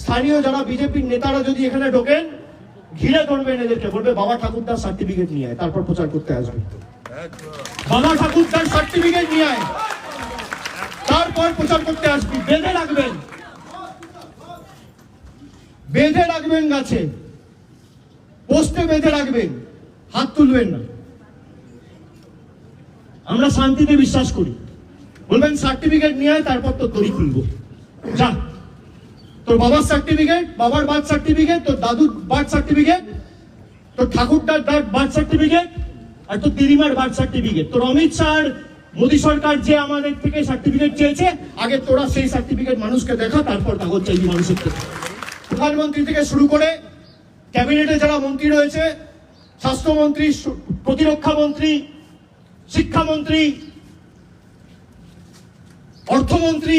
স্থানীয় যারা বিজেপির নেতারা যদি এখানে ঢোকেন, ঘিরে ধরবেন এদেরকে, বলবে, বাবা ঠাকুরদার সার্টিফিকেট নিয়ে তারপর প্রচার করতে আসবে। বাবা ঠাকুরদার সার্টিফিকেট নিয়ে আয়, তারপর প্রচার করতে আসবি। বেঁধে রাখবেন। বেঁধে রাখবেন গাছে। পোস্টে বেঁধে রাখবেন। হাত তুলবেন না। আমরা শান্তিতে বিশ্বাস করি। বলবেন সার্টিফিকেট নিয়ে আয়, তারপর তোর দড়ি খুলবো। যা। তোর বাবার সার্টিফিকেট বাবার বার্থ সার্টিফিকেট তোর দাদুর বার্থ সার্টিফিকেট তোর ঠাকুরদার বার্থ সার্টিফিকেট আর তোর দিদিমার বার্থ সার্টিফিকেট তোর অমিত শাহ মোদী সরকার যে আমাদের থেকে সার্টিফিকেট চেয়েছে, আগে তোরা সেই সার্টিফিকেট মানুষকে দেখা, তারপর কাগজ চাইবি মানুষের থেকে। প্রধানমন্ত্রী থেকে শুরু করে ক্যাবিনেটে যারা মন্ত্রী রয়েছে, স্বাস্থ্যমন্ত্রী প্রতিরক্ষা মন্ত্রী, শিক্ষামন্ত্রী, অর্থমন্ত্রী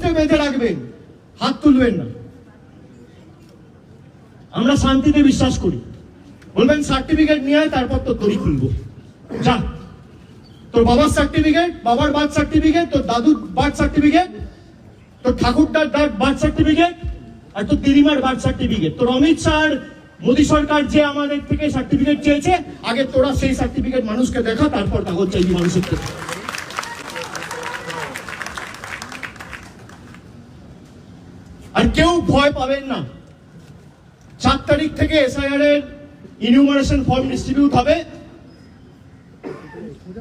পোস্টে বেঁধে রাখবেন, হাত তুলবেন না। আমরা শান্তিতে বিশ্বাস করি। বলবেন, সার্টিফিকেট নিয়ে আয়, তারপর তোর দড়ি খুলবো। যা। তোর বাবার সার্টিফিকেট, বাবার বার্থ সার্টিফিকেট, তোর দাদুর বার্থ সার্টিফিকেট, তোর ঠাকুরদার বার্থ সার্টিফিকেট, আর তোর দিদিমার বার্থ সার্টিফিকেট। তোর অমিত শাহ মোদী সরকার যে আমাদের থেকে সার্টিফিকেট চেয়েছে, আগে তোরা সেই সার্টিফিকেট মানুষকে দেখা, তারপর কাগজ চাইবি মানুষের থেকে। কেউ ভয় পাবেন না। চার তারিখ থেকে এসআইআর এর ইনিউমারেশন ফর্ম ডিস্ট্রিবিউট হবে।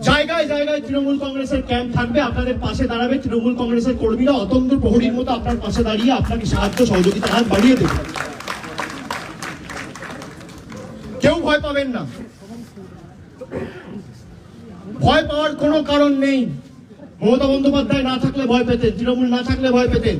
জায়গায় জায়গায় তৃণমূল কংগ্রেসের ক্যাম্প থাকবে। আপনাদের পাশে দাঁড়াবে তৃণমূল কংগ্রেসের কর্মীরা। অতন্ত প্রহরীর মতো আপনার পাশে দাঁড়িয়ে আপনাকে সাহায্য, সহযোগিতা, হাত বাড়িয়ে দেবে। কেউ ভয় পাবেন না। ভয় পাওয়ার কোনো কারণ নেই। মমতা বন্দ্যোপাধ্যায় না থাকলে ভয় পেতেন, তৃণমূল না থাকলে ভয় পেতেন।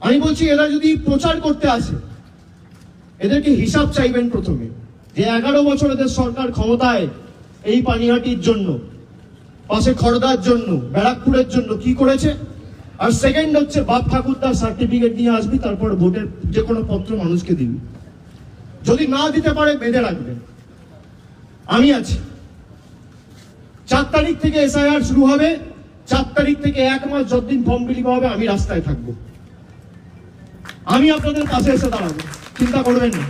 আমি বলছি, এরা যদি প্রচার করতে আসে, এদেরকে হিসাব চাইবেন প্রথমে যে এগারো বছর এদের সরকার ক্ষমতায় এই পানিহাটির জন্য, পাশে খড়দার জন্য, ব্যারাকপুরের জন্য কি করেছে? আর সেকেন্ড হচ্ছে, বাপ ঠাকুরদার সার্টিফিকেট নিয়ে আসবি, তারপর ভোটের যে কোনো পত্র মানুষকে দিবি। যদি না দিতে পারে, বেঁধে রাখবেন আমি আছি। চার তারিখ থেকে এসআইআর শুরু হবে। চার তারিখ থেকে এক মাস যতদিন ফর্ম বিলি হবে, আমি রাস্তায় থাকব। আমি আপনাদের কাছে এসে দাঁড়াবো। চিন্তা করবেন না।